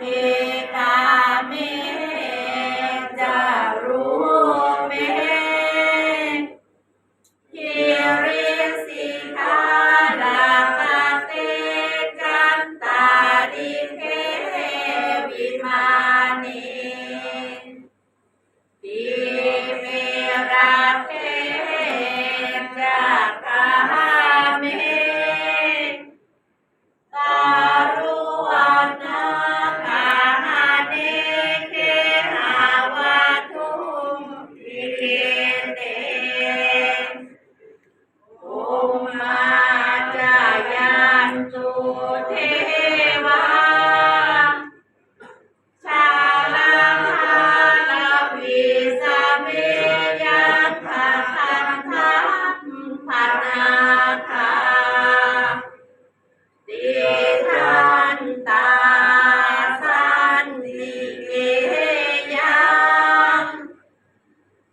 Amen.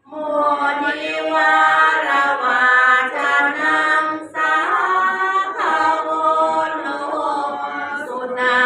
โมนิวารวาจนังสาภาวโลสุนา